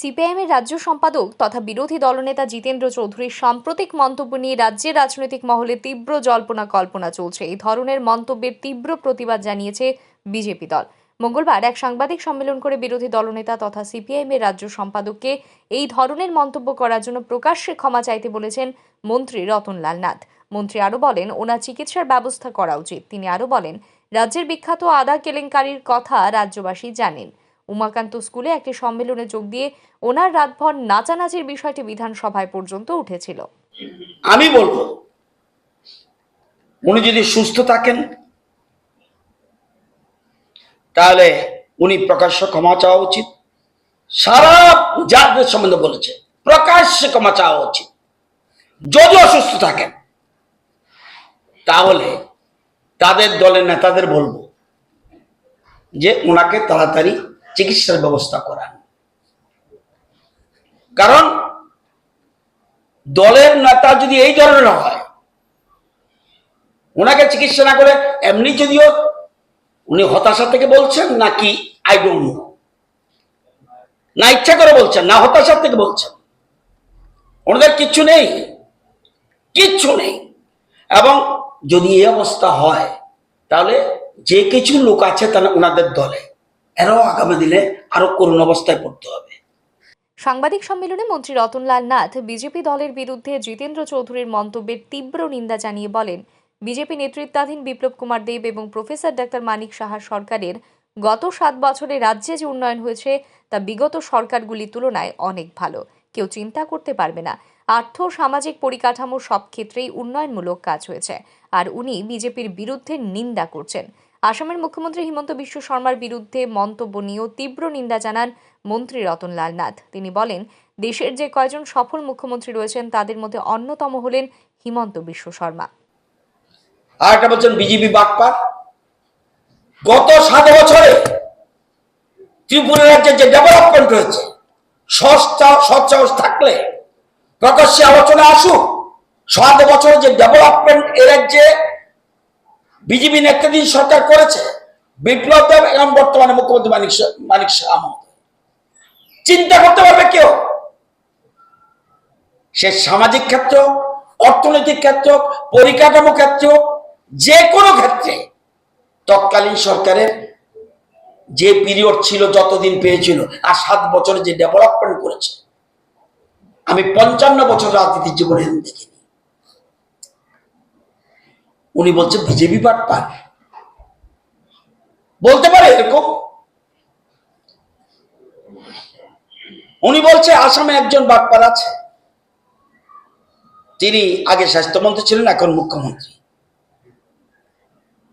সিপিআইএমের রাজ্য সম্পাদক তথা বিরোধী দলনেতা জিতেন্দ্র চৌধুরীর সাম্প্রতিক মন্তব্য নিয়ে রাজ্যের রাজনৈতিক মহলে তীব্র জল্পনা কল্পনা চলছে। এই ধরনের মন্তব্যের তীব্র প্রতিবাদ জানিয়েছে বিজেপি দল। মঙ্গলবার এক সাংবাদিক সম্মেলন করে বিরোধী দলনেতা তথা সিপিআইএমের রাজ্য সম্পাদককে এই ধরনের মন্তব্য করার জন্য প্রকাশ্যে ক্ষমা চাইতে বলেছেন মন্ত্রী রতনলাল নাথ। মন্ত্রী আরও বলেন, ওনার চিকিৎসার ব্যবস্থা করা উচিত। তিনি আরও বলেন, রাজ্যের বিখ্যাত আদা কেলেঙ্কারির কথা রাজ্যবাসী জানেন। উমাকান্ত স্কুলে একটি সম্মেলনে যোগ দিয়ে ওনার রাতভর নাচানাচির বিষয়টি বিধানসভায় পর্যন্ত উঠেছিল। আমি বলব, উনি যদি সুস্থ থাকেন, তাহলে উনি প্রকাশ্য ক্ষমা চাওয়া উচিত। সারা জাতদের সম্বন্ধে বলেছে, প্রকাশ্যে ক্ষমা চাওয়া উচিত। যদি অসুস্থ থাকেন, তাহলে তাদের দলের নেতাদের বলব যে ওনাকে তাড়াতাড়ি চিকিৎসার ব্যবস্থা করান। কারণ দলের নেতা যদি এই ধরনের হয়, ওনাকে চিকিৎসা না করে এমনি যদিও উনি হতাশা থেকে বলছেন, নাকি আই ডোন্ট নো না ইচ্ছা করে বলছেন, না হতাশা থেকে বলছেন। ওনাদের কিচ্ছু নেই কিচ্ছু নেই। এবং যদি এই অবস্থা হয়, তাহলে যে কিছু লোক আছে তাহলে ওনাদের দলে। এরাও আগামী দিনে আরও করুণ অবস্থায় পড়তে হবে। সাংবাদিক সম্মেলনে মন্ত্রী রতনলাল নাথ বিজেপি দলের বিরুদ্ধে জিতেন্দ্র চৌধুরীর মন্তব্যের তীব্র নিন্দা জানিয়ে বলেন, বিজেপি নেতৃত্বাধীন বিপ্লব কুমার দেব এবং প্রফেসর ডাক্তার মানিক সাহা সরকারের গত সাত বছরে রাজ্যে যে উন্নয়ন হয়েছে, তা বিগত সরকারগুলির তুলনায় অনেক ভালো। কেউ চিন্তা করতে পারবে না। আর্থ সামাজিক পরিকাঠামো সব ক্ষেত্রেই উন্নয়নমূলক কাজ হয়েছে। আর উনি বিজেপির বিরুদ্ধে নিন্দা করছেন। আসামের মুখ্যমন্ত্রী হিমন্ত বিশ্ব শর্মার বিরুদ্ধে মন্তব্য নিয়েও তীব্র নিন্দা জানান মন্ত্রী রতনলাল নাথ। তিনি বলেন, দেশের যে কয়জন সফল মুখ্যমন্ত্রী রয়েছেন, তাদের মধ্যে অন্যতম হলেন হিমন্ত বিশ্ব শর্মা। আর একটা বলছেন বিজেপি বাটপার গত সাত বছরে ত্রিপুরা রাজ্যে যে ডেভেলপমেন্ট হয়েছে সস্তা সৎসাহস থাকলে প্রকাশ্যে আলোচনা আসুক, সাত বছরে যে ডেভেলপমেন্ট এ রাজ্যে বিজেপি নেতৃত্বাধীন সরকার করেছে। বিপ্লব দেব এবং বর্তমানে মুখ্যমন্ত্রী মানিক মানিক শাহ। চিন্তা করতে পারবে কেউ? সে সামাজিক ক্ষেত্র, অর্থনৈতিক ক্ষেত্র, পরিকাঠামো ক্ষেত্র, যে কোনো ক্ষেত্রে তৎকালীন সরকারের যে পিরিয়ড ছিল, যতদিন পেয়েছিল, আর সাত বছরে যে ডেভেলপমেন্ট করেছে, আমি পঞ্চান্ন বছর রাজনীতির জীবনে দেখিনি। উনি বলছেন বিজেপি পাট পান বলতে পারে এরকম? উনি বলছে, আসামে একজন বাটপার আছে। তিনি আগে স্বাস্থ্যমন্ত্রী ছিলেন, এখন মুখ্যমন্ত্রী।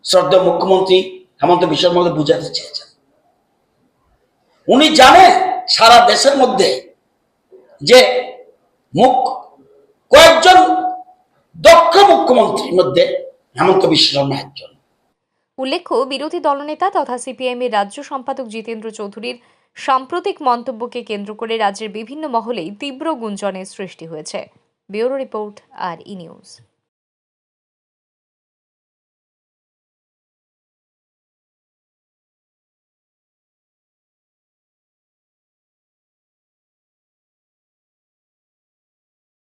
শ্রদ্ধা মুখ্যমন্ত্রী হেমন্ত বিশ্ব শর্মা বুঝাতে চেয়েছেন। উনি জানেন সারা দেশের মধ্যে যে মুখ কয়েকজন দক্ষ মুখ্যমন্ত্রীর মধ্যে হেমন্ত বিশ্ব শর্মা একজন। উল্লেখ্য, বিরোধী দলনেতা তথা সিপিআইএমের রাজ্য সম্পাদক জিতেন্দ্র চৌধুরীর সাম্প্রতিক মন্তব্যকে কেন্দ্র করে রাজ্যের বিভিন্ন মহলেই তীব্র গুঞ্জনের সৃষ্টি হয়েছে। ব্যুরো রিপোর্ট, আর ই নিউজ।